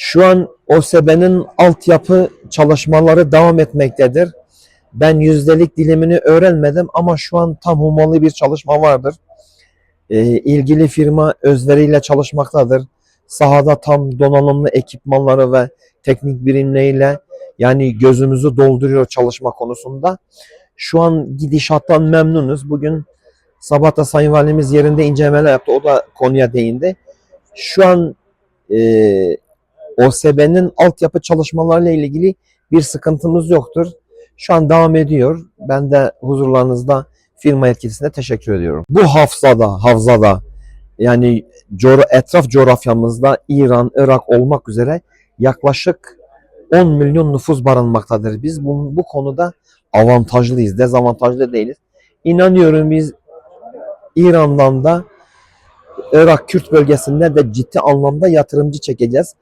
Şu an OSB'nin altyapı çalışmaları devam etmektedir. Ben yüzdelik dilimini öğrenmedim ama şu an tam hummalı bir çalışma vardır. Ee, ilgili firma özveriyle çalışmaktadır. Sahada tam donanımlı ekipmanları ve teknik birimleriyle yani gözümüzü dolduruyor çalışma konusunda. Şu an gidişattan memnunuz. Bugün sabah da Sayın Valimiz yerinde incelemeler yaptı. O da konuya değindi. Şu an e, OSB'nin altyapı çalışmalarıyla ilgili bir sıkıntımız yoktur. Şu an devam ediyor. Ben de huzurlarınızda firma yetkisine teşekkür ediyorum. Bu hafzada, havzada yani etraf coğrafyamızda İran, Irak olmak üzere yaklaşık 10 milyon nüfus barınmaktadır. Biz bu, bu konuda avantajlıyız, dezavantajlı değiliz. İnanıyorum biz İran'dan da Irak Kürt bölgesinde de ciddi anlamda yatırımcı çekeceğiz.